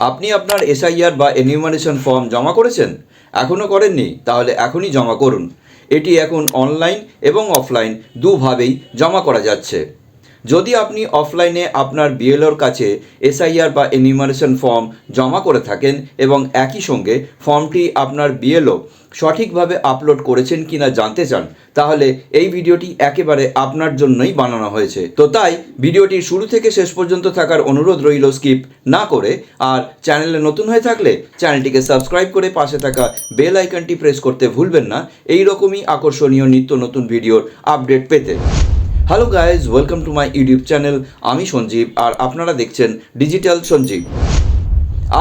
আপনি আপনার এসআইআর বা এনিউমারেশন ফর্ম জমা করেছেন? এখনও করেননি? তাহলে এখনই জমা করুন। এটি এখন অনলাইন এবং অফলাইন দুভাবেই জমা করা যাচ্ছে। যদি আপনি অফলাইনে আপনার বিএলওর কাছে এসআইআর বা এনিমারেশন ফর্ম জমা করে থাকেন এবং একই সঙ্গে ফর্মটি আপনার বিএলও সঠিকভাবে আপলোড করেছেন কিনা জানতে চান, তাহলে এই ভিডিওটি একেবারে আপনার জন্যই বানানো হয়েছে। তো তাই ভিডিওটির শুরু থেকে শেষ পর্যন্ত থাকার অনুরোধ রইল স্কিপ না করে, আর চ্যানেলে নতুন হয়ে থাকলে চ্যানেলটিকে সাবস্ক্রাইব করে পাশে থাকা বেল আইকনটি প্রেস করতে ভুলবেন না। এই রকমই আকর্ষণীয় নিত্য নতুন ভিডিওর আপডেট পেতে। Hello guys welcome to my YouTube channel আমি সঞ্জীব আর আপনারা দেখছেন ডিজিটাল সঞ্জীব।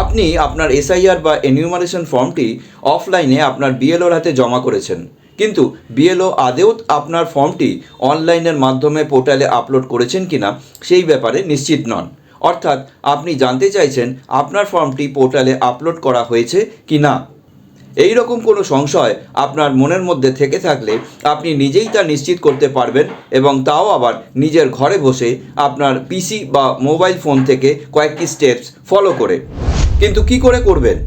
আপনি আপনার এসআইআর বা এনিউমারেশন ফর্মটি অফলাইনে আপনার বিএলওর হাতে জমা করেছেন। কিন্তু বিএলও আদেও আপনার ফর্মটি অনলাইনের মাধ্যমে পোর্টালে আপলোড করেছেন কিনা সেই ব্যাপারে নিশ্চিত নন। অর্থাৎ আপনি জানতে চাইছেন আপনার ফর্মটি পোর্টালে আপলোড করা হয়েছে কি না এই রকম কোনো সংশয় আপনার মনের মধ্যে থেকে থাকলে আপনি নিজেই তা নিশ্চিত করতে পারবেন এবং তাও আবার নিজের ঘরে বসে আপনার পিসি বা মোবাইল ফোন থেকে কয়েকটি স্টেপস ফলো করে। কিন্তু কি করে করবেন?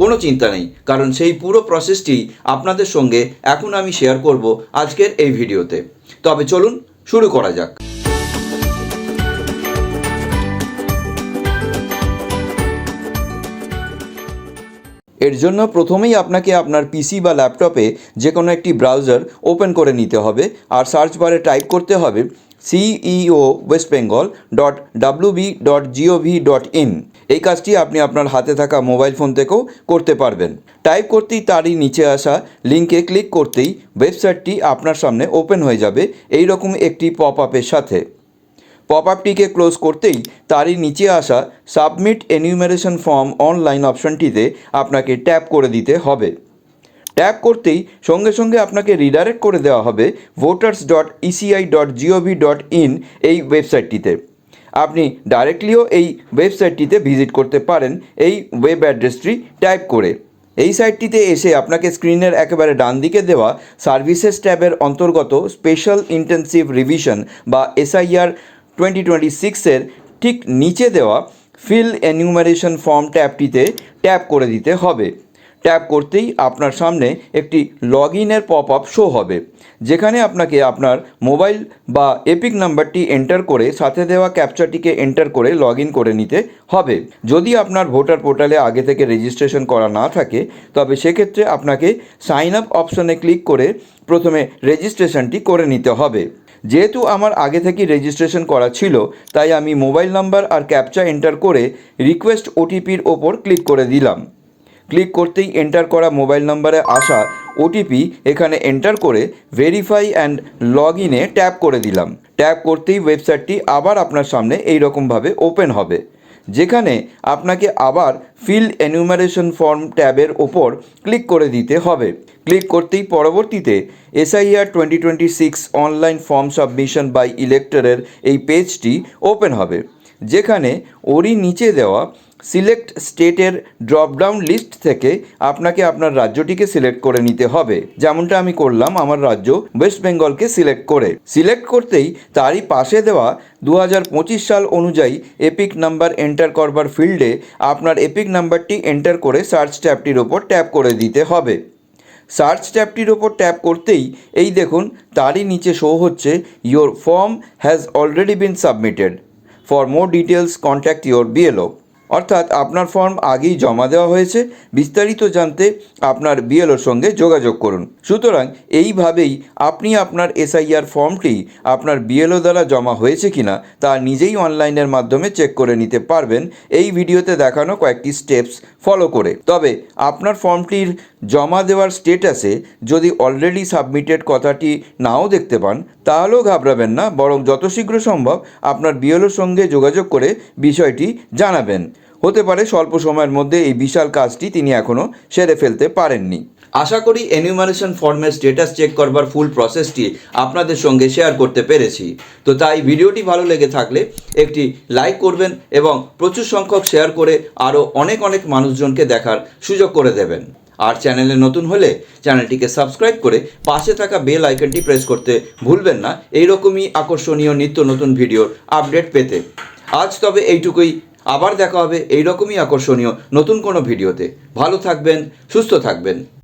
কোনো চিন্তা নেই, কারণ সেই পুরো প্রসেসটি আপনাদের সঙ্গে এখন আমি শেয়ার করব আজকের এই ভিডিওতে তবে চলুন শুরু করা যাক। এর জন্য প্রথমেই আপনাকে আপনার পিসি বা ল্যাপটপে যে কোনো একটি ব্রাউজার ওপেন করে নিতে হবে আর সার্চ বারে টাইপ করতে হবে CEO West Bengal dot W B dot G O V dot in এই কাজটি আপনি আপনার হাতে থাকা মোবাইল ফোন থেকেও করতে পারবেন। টাইপ করতেই তারই নিচে আসা লিঙ্কে ক্লিক করতেই ওয়েবসাইটটি আপনার সামনে ওপেন হয়ে যাবে। এই রকম একটি পপ আপের সাথে। পপ আপটিকে ক্লোজ করতেই তারই নিচে আসা সাবমিট এনিউমারেশন ফর্ম অনলাইন অপশনটিতে আপনাকে ট্যাপ করে দিতে হবে। ট্যাপ করতেই সঙ্গে সঙ্গে আপনাকে রিডাইরেক্ট করে দেওয়া হবে voters dot ECI dot G O V dot in এই ওয়েবসাইটটিতে। আপনি ডাইরেক্টলিও এই ওয়েবসাইটটিতে ভিজিট করতে পারেন এই ওয়েব অ্যাড্রেসটি টাইপ করে। এই সাইটটিতে এসে আপনাকে স্ক্রিনের একেবারে ডান দিকে দেওয়া সার্ভিসেস ট্যাবের অন্তর্গত স্পেশাল ইন্টেন্সিভ রিভিশন বা এসআইআর টোয়েন্টি টোয়েন্টি সিক্সের ঠিক নিচে দেওয়া ফিল এনিউমারেশন ফর্ম ট্যাবটিতে ট্যাপ করে দিতে হবে। ট্যাপ করতেই আপনার সামনে একটি লগ ইনের পপ আপ শো হবে, যেখানে আপনাকে আপনার মোবাইল বা এপিক নাম্বারটি এন্টার করে সাথে দেওয়া ক্যাপচারটিকে এন্টার করে লগ ইন করে নিতে হবে। যদি আপনার ভোটার পোর্টালে আগে থেকে রেজিস্ট্রেশন করা না থাকে, তবে সেক্ষেত্রে আপনাকে সাইন আপ অপশনে ক্লিক করে প্রথমে রেজিস্ট্রেশনটি করে নিতে হবে। যেহেতু আমার আগে থেকেই রেজিস্ট্রেশন করা ছিল, তাই আমি মোবাইল নাম্বার আর ক্যাপচা এন্টার করে রিকোয়েস্ট ওটিপির ওপর ক্লিক করে দিলাম। ক্লিক করতেই এন্টার করা মোবাইল নাম্বারে আসা ওটিপি এখানে এন্টার করে ভেরিফাই অ্যান্ড লগ ইনে ট্যাপ করে দিলাম। ট্যাপ করতেই ওয়েবসাইটটি আবার আপনার সামনে এই রকমভাবে ওপেন হবে। যেখানে আপনাকে আবার ফিল এনিউমারেশন ফর্ম ট্যাবের ওপর ক্লিক করে দিতে হবে। ক্লিক করতেই পরবর্তীতে SIR twenty twenty six online form submission by ইলেক্টরের এই পেজটি ওপেন হবে, যেখানে ওরই নিচে দেওয়া সিলেক্ট স্টেটের ড্রপডাউন লিস্ট থেকে আপনাকে আপনার রাজ্যটিকে সিলেক্ট করে নিতে হবে। যেমনটা আমি করলাম, আমার রাজ্য ওয়েস্ট বেঙ্গলকে সিলেক্ট করে। সিলেক্ট করতেই তারই পাশে দেওয়া দু হাজার পঁচিশ সাল অনুযায়ী এপিক নাম্বার এন্টার করবার ফিল্ডে আপনার এপিক নাম্বারটি এন্টার করে সার্চ ট্যাবটির ওপর ট্যাপ করে দিতে হবে। সার্চ ট্যাবটির ওপর ট্যাপ করতেই এই দেখুন, তারই নিচে শো হচ্ছে your form has already been submitted for more details contact your BLO অর্থাৎ আপনার ফর্ম আগেই জমা দেওয়া হয়েছে। বিস্তারিত জানতে আপনার বিএলওর সঙ্গে যোগাযোগ করুন। সুতরাং এইভাবেই আপনি আপনার এসআইআর ফর্মটি আপনার বিএলও দ্বারা জমা হয়েছে কিনা তা নিজেই অনলাইনের মাধ্যমে চেক করে নিতে পারবেন। এই ভিডিওতে দেখানো কয়েকটি স্টেপস ফলো করে। তবে আপনার ফর্মটির জমা দেওয়ার স্টেটাসে যদি অলরেডি সাবমিটেড কথাটি নাও দেখতে পান, তাহলেও ঘাবড়াবেন না, বরং যত শীঘ্র সম্ভব আপনার বিএলওর সঙ্গে যোগাযোগ করে বিষয়টি জানাবেন। হতে পারে স্বল্প সময়ের মধ্যে এই বিশাল কাজটি তিনি এখনও সেরে ফেলতে পারেননি। আশা করি এনিউমারেশন ফর্মের স্টেটাস চেক করবার ফুল প্রসেসটি আপনাদের সঙ্গে শেয়ার করতে পেরেছি। তো তাই ভিডিওটি ভালো লেগে থাকলে একটি লাইক করবেন এবং প্রচুর সংখ্যক শেয়ার করে আরও অনেক অনেক মানুষজনকে দেখার সুযোগ করে দেবেন। আর চ্যানেলে নতুন হলে চ্যানেলটিকে সাবস্ক্রাইব করে পাশে থাকা বেল আইকনটি প্রেস করতে ভুলবেন না। এইরকমই আকর্ষণীয় নিত্য নতুন ভিডিওর আপডেট পেতে। আজ তবে এইটুকুই। আবার দেখা হবে এইরকমই আকর্ষণীয় নতুন কোনো ভিডিওতে। ভালো থাকবেন সুস্থ থাকবেন।